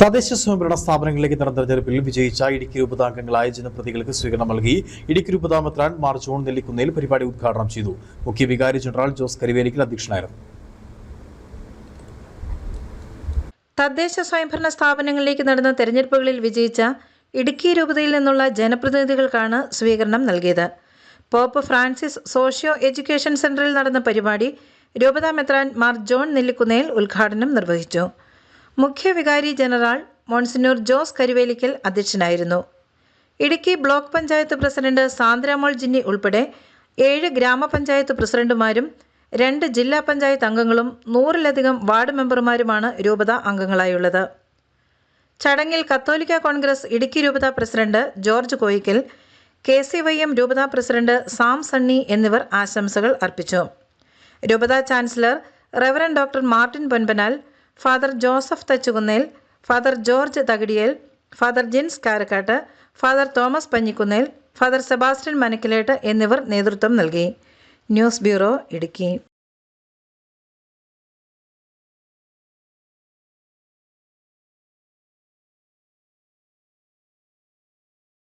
തദ്ദേശ സ്വയംഭരണ സ്ഥാപനങ്ങളിലേക്ക് നടന്ന തെരഞ്ഞെടുപ്പിൽ വിജയിച്ച ഇടുക്കി രൂപതാംഗങ്ങളായ ജനപ്രതികൾക്ക് സ്വീകരണം നൽകി ഇടുക്കി രൂപതാമത്രാൻ മാർ ജോൺ നെല്ലിക്കുന്നേൽ പരിപാടി ഉദ്ഘാടനം ചെയ്തു. മുഖ്യ വികാരി ജനറൽ ജോസ് കരിവേലിക്കൽ അധ്യക്ഷനായിരുന്നു. തദ്ദേശ സ്വയംഭരണ സ്ഥാപനങ്ങളിലേക്ക് നടന്ന തെരഞ്ഞെടുപ്പുകളിൽ വിജയിച്ച ഇടുക്കി രൂപതയിൽ നിന്നുള്ള ജനപ്രതിനിധികൾക്കാണ് സ്വീകരണം നൽകിയത്. പോപ്പ് ഫ്രാൻസിസ് സോഷ്യോ എഡ്യൂക്കേഷൻ സെന്ററിൽ നടന്ന പരിപാടി രൂപതാ മെത്രാൻ മാർ ജോൺ നെല്ലിക്കുന്നേൽ ഉദ്ഘാടനം നിർവഹിച്ചു. മുഖ്യ വികാരി ജനറൽ മോൺസിനൂർ ജോസ് കരുവേലിക്കൽ അധ്യക്ഷനായിരുന്നു. ഇടുക്കി ബ്ലോക്ക് പഞ്ചായത്ത് പ്രസിഡന്റ് സാന്ദ്രാമോൾ ജിന്നി ഉൾപ്പെടെ ഏഴ് ഗ്രാമപഞ്ചായത്ത് പ്രസിഡന്റുമാരും രണ്ട് ജില്ലാ പഞ്ചായത്ത് അംഗങ്ങളും നൂറിലധികം വാർഡ് മെമ്പർമാരുമാണ് രൂപത അംഗങ്ങളായുള്ളത്. ചടങ്ങിൽ കത്തോലിക്ക കോൺഗ്രസ് ഇടുക്കി രൂപത president George Koyickal K C Y M രൂപത പ്രസിഡന്റ് സാം സണ്ണി എന്നിവർ ആശംസകൾ അർപ്പിച്ചു. രൂപത chancellor reverend doctor Martin Ponpanal father Joseph Thachukunnel father George Thakidiyel father Jins Karakkattu father Thomas Panjikunnel father Sebastian Manakkilettu എന്നിവർ നേതൃത്വം നൽകി. News bureau Idukki.